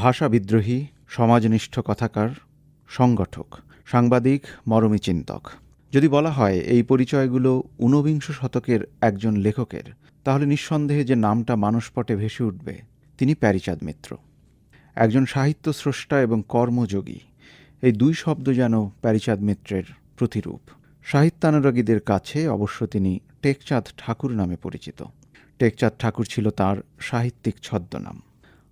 ভাষা বিদ্রোহী সমাজনিষ্ঠ কথাকার, সংগঠক, সাংবাদিক, মরমী চিন্তক। যদি বলা হয় এই পরিচয়গুলো ঊনবিংশ শতকের একজন লেখকের, তাহলে নিঃসন্দেহে যে নামটা মানসপটে ভেসে উঠবে, তিনি প্যারিচাঁদ মিত্র। একজন সাহিত্য স্রষ্টা এবং কর্মযোগী, এই দুই শব্দ যেন প্যারিচাঁদ মিত্রের প্রতিরূপ। সাহিত্যানুরাগীদের কাছে অবশ্য তিনি টেকচাঁদ ঠাকুর নামে পরিচিত। টেকচাঁদ ঠাকুর ছিল তার সাহিত্যিক ছদ্মনাম।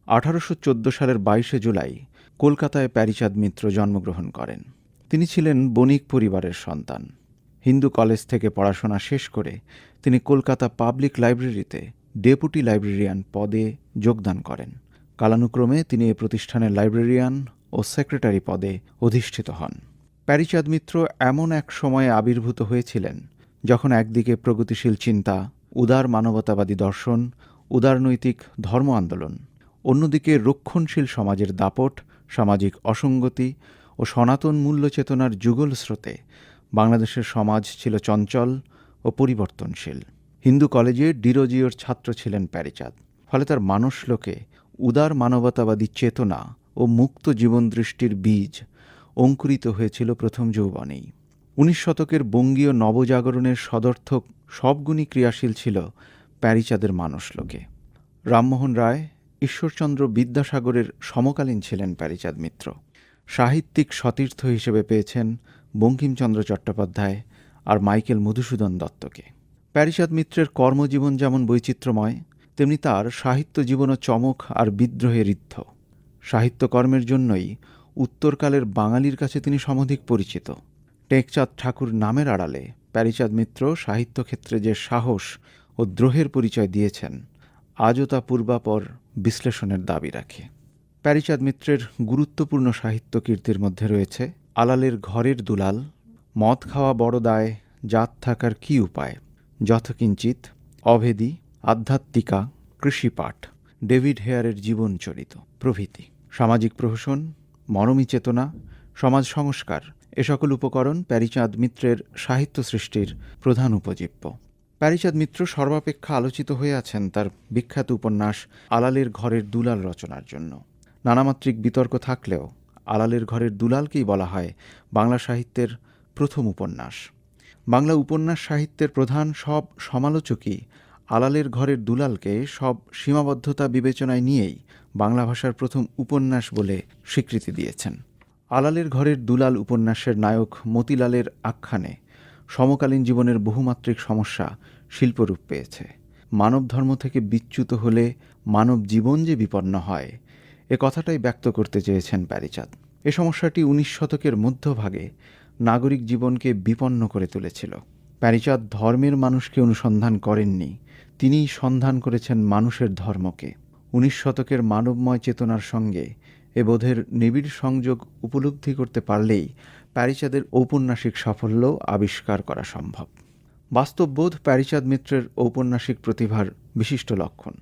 আঠারোশো চোদ্দ সালের বাইশে জুলাই কলকাতায় প্যারিচাঁদ মিত্র জন্মগ্রহণ করেন। তিনি ছিলেন বণিক পরিবারের সন্তান। হিন্দু কলেজ থেকে পড়াশোনা শেষ করে তিনি কলকাতা পাবলিক লাইব্রেরিতে ডেপুটি লাইব্রেরিয়ান পদে যোগদান করেন। কালানুক্রমে তিনি এ প্রতিষ্ঠানের লাইব্রেরিয়ান ও সেক্রেটারি পদে অধিষ্ঠিত হন। প্যারিচাঁদ মিত্র এমন এক সময়ে আবির্ভূত হয়েছিলেন যখন একদিকে প্রগতিশীল চিন্তা, উদার মানবতাবাদী দর্শন উদারনৈতিক ধর্ম আন্দোলন অন্যদিকে রক্ষণশীল সমাজের দাপট, সামাজিক অসঙ্গতি ও সনাতন মূল্য চেতনার যুগল স্রোতে বাংলাদেশের সমাজ ছিল চঞ্চল ও পরিবর্তনশীল। হিন্দু কলেজে ডিরোজিওর ছাত্র ছিলেন প্যারিচাঁদ। ফলে তার মানুষলোকে উদার মানবতাবাদী চেতনা ও মুক্ত জীবনদৃষ্টির বীজ অঙ্কুরিত হয়েছিল প্রথম যৌবনেই। উনিশ শতকের বঙ্গীয় নবজাগরণের সদর্থক সবগুণই ক্রিয়াশীল ছিল প্যারিচাঁদের মানুষলোকে রামমোহন রায় ঈশ্বরচন্দ্র বিদ্যাসাগরের সমকালীন ছিলেন প্যারিচাঁদ মিত্র। সাহিত্যিক সতীর্থ হিসেবে পেয়েছেন বঙ্কিমচন্দ্র চট্টোপাধ্যায় আর মাইকেল মধুসূদন দত্তকে। প্যারিচাঁদ মিত্রের কর্মজীবন যেমন বৈচিত্র্যময়, তেমনি তার সাহিত্য জীবনও চমক আর বিদ্রোহে ঋদ্ধ। সাহিত্যকর্মের জন্যই উত্তরকালের বাঙালির কাছে তিনি সমধিক পরিচিত। টেকচাঁদ ঠাকুর নামের আড়ালে প্যারিচাঁদ মিত্র সাহিত্যক্ষেত্রে যে সাহস ও দ্রোহের পরিচয় দিয়েছেন, আজও তা পূর্বাপর বিশ্লেষণের দাবি রাখে। প্যারিচাঁদ মিত্রের গুরুত্বপূর্ণ সাহিত্য কীর্তির মধ্যে রয়েছে, আলালের ঘরের দুলাল, মদ খাওয়া বড় দায়, জাত থাকার কি উপায়? যথকিঞ্চিত, অভেদী, আধ্যাত্মিকা, কৃষিপাঠ, ডেভিড হেয়ারের জীবনচরিত, প্রভৃতি। সামাজিক প্রহসন মরমী চেতনা সমাজ সংস্কার, এ সকল উপকরণ প্যারিচাঁদ মিত্রের সাহিত্য সৃষ্টির প্রধান উপজীব্য। প্যারিচাঁদ মিত্র সর্বাপেক্ষা আলোচিত হয়ে আছেন তার বিখ্যাত উপন্যাস আলালের ঘরের দুলাল রচনার জন্য। নানামাত্রিক বিতর্ক থাকলেও আলালের ঘরের দুলালকেই বলা হয় বাংলা সাহিত্যের প্রথম উপন্যাস। বাংলা উপন্যাস সাহিত্যের প্রধান সব সমালোচকই আলালের ঘরের দুলালকে সব সীমাবদ্ধতা বিবেচনায় নিয়েই বাংলা ভাষার প্রথম উপন্যাস বলে স্বীকৃতি দিয়েছেন। আলালের ঘরের দুলাল উপন্যাসের নায়ক মতিলালের আখ্যানে সমকালীন জীবনের বহুমাত্রিক সমস্যা শিল্পরূপ পেয়েছে। মানব ধর্ম থেকে বিচ্যুত হলে মানব জীবন যে বিপন্ন হয়, এ কথাটাই ব্যক্ত করতে চেয়েছেন প্যারিচাঁদ। এ সমস্যাটি উনিশ শতকের মধ্যভাগে নাগরিক জীবনকে বিপন্ন করে তুলেছিল। প্যারিচাঁদ ধর্মের মানুষকে অনুসন্ধান করেননি, তিনিই সন্ধান করেছেন মানুষের ধর্মকে। উনিশ শতকের মানবময় চেতনার সঙ্গে এ বোধের নিবিড় সংযোগ উপলব্ধি করতে পারলেই প্যারিচাঁদের ঔপন্যাসিক সাফল্য আবিষ্কার করা সম্ভব। বাস্তববোধ প্যারিচাঁদ মিত্রের ঔপন্যাসিক প্রতিভার বিশিষ্ট লক্ষণ।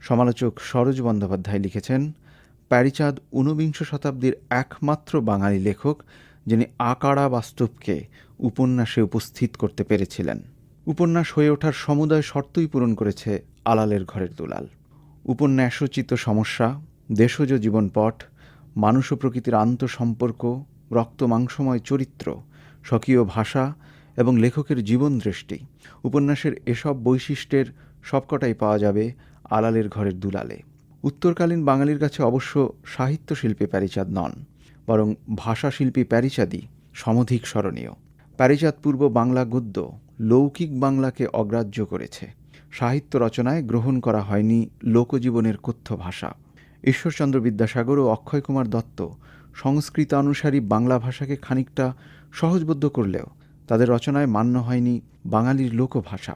সমালোচক সরোজ বন্দ্যোপাধ্যায় লিখেছেন, প্যারিচাঁদ ঊনবিংশ শতাব্দীর একমাত্র বাঙালি লেখক যিনি আকাড়া বাস্তবকে উপন্যাসে উপস্থিত করতে পেরেছিলেন। উপন্যাস হয়ে ওঠার সমুদয় শর্তই পূরণ করেছে আলালের ঘরের দুলাল। উপন্যাসোচিত সমস্যা, দেশজ জীবনপট মানুষ ও প্রকৃতির আন্তঃসম্পর্ক রক্ত মাংসময় চরিত্র, স্বকীয় ভাষা এবং লেখকের জীবন দৃষ্টি। উপন্যাসের এসব বৈশিষ্ট্যের সবকটাই পাওয়া যাবে আলালের ঘরের দুলালে। উত্তরকালীন বাঙালির কাছে অবশ্য সাহিত্য সাহিত্যশিল্পী প্যারিচাঁদ নন, বরং ভাষাশিল্পী প্যারিচাঁদই সমধিক স্মরণীয়। প্যারিচাঁদ পূর্ব বাংলা গদ্য, লৌকিক বাংলাকে অগ্রাহ্য করেছে। সাহিত্য রচনায় গ্রহণ করা হয়নি লোকজীবনের কথ্য ভাষা। ঈশ্বরচন্দ্র বিদ্যাসাগর ও অক্ষয় কুমার দত্ত সংস্কৃতানুসারী বাংলা ভাষাকে খানিকটা সহজবোধ্য করলেও তাদের রচনায় মান্য হয়নি বাঙালির লোকভাষা।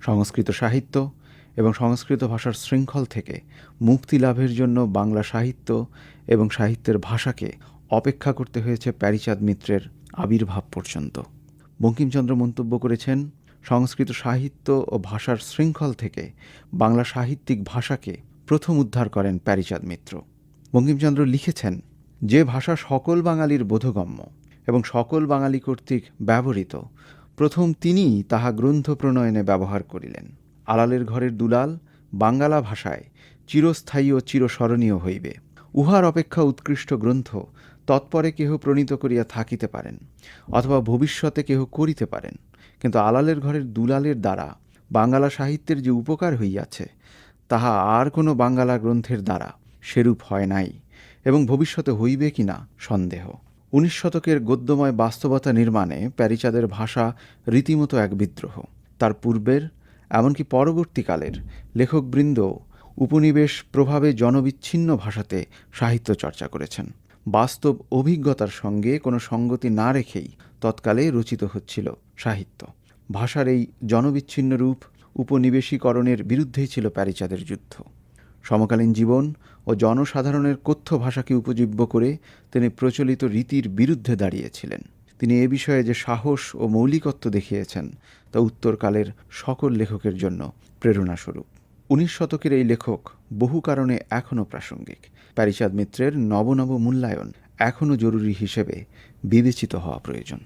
সংস্কৃত সাহিত্য এবং সংস্কৃত ভাষার শৃঙ্খল থেকে মুক্তি লাভের জন্য বাংলা সাহিত্য এবং সাহিত্যের ভাষাকে অপেক্ষা করতে হয়েছে প্যারিচাঁদ মিত্রের আবির্ভাব পর্যন্ত। বঙ্কিমচন্দ্র মন্তব্য করেছেন, সংস্কৃত সাহিত্য ও ভাষার শৃঙ্খল থেকে বাংলা সাহিত্যিক ভাষাকে প্রথম উদ্ধার করেন প্যারিচাঁদ মিত্র। বঙ্কিমচন্দ্র লিখেছেন, যে ভাষা সকল বাঙালির বোধগম্য এবং সকল বাঙালি কর্তৃক ব্যবহৃত, প্রথম তিনিই তাহা গ্রন্থ প্রণয়নে ব্যবহার করিলেন। আলালের ঘরের দুলাল বাঙ্গালা ভাষায় চিরস্থায়ী ও চিরস্মরণীয় হইবে। উহার অপেক্ষা উৎকৃষ্ট গ্রন্থ তৎপরে কেহ প্রণীত করিয়া থাকিতে পারেন অথবা ভবিষ্যতে কেহ করিতে পারেন। কিন্তু আলালের ঘরের দুলালের দ্বারা বাঙ্গালা সাহিত্যের যে উপকার হইয়াছে তাহা আর কোনো বাঙ্গালা গ্রন্থের দ্বারা সেরূপ হয় নাই এবং ভবিষ্যতে হইবে কিনা সন্দেহ। উনিশ শতকের গদ্যময় বাস্তবতা নির্মাণে প্যারিচাঁদের ভাষা রীতিমতো এক বিদ্রোহ। তার পূর্বের, এমনকি পরবর্তীকালের লেখকবৃন্দ উপনিবেশ প্রভাবে জনবিচ্ছিন্ন ভাষাতে সাহিত্য চর্চা করেছেন। বাস্তব অভিজ্ঞতার সঙ্গে কোনো সঙ্গতি না রেখেই তৎকালে রচিত হচ্ছিল সাহিত্য। ভাষার এই জনবিচ্ছিন্ন রূপ উপনিবেশীকরণের বিরুদ্ধেই ছিল প্যারিচাঁদের যুদ্ধ। সমকালীন জীবন ও জনসাধারণের কথ্য ভাষাকে উপজীব্য করে তিনি প্রচলিত রীতির বিরুদ্ধে দাঁড়িয়েছিলেন। তিনি এ বিষয়ে যে সাহস ও মৌলিকত্ব দেখিয়েছেন, তা উত্তরকালের সকল লেখকের জন্য প্রেরণাস্বরূপ। উনিশ শতকের এই লেখক বহু কারণে এখনও প্রাসঙ্গিক। প্যারিচাঁদ মিত্রের নব নব মূল্যায়ন এখনও জরুরি হিসেবে বিবেচিত হওয়া প্রয়োজন।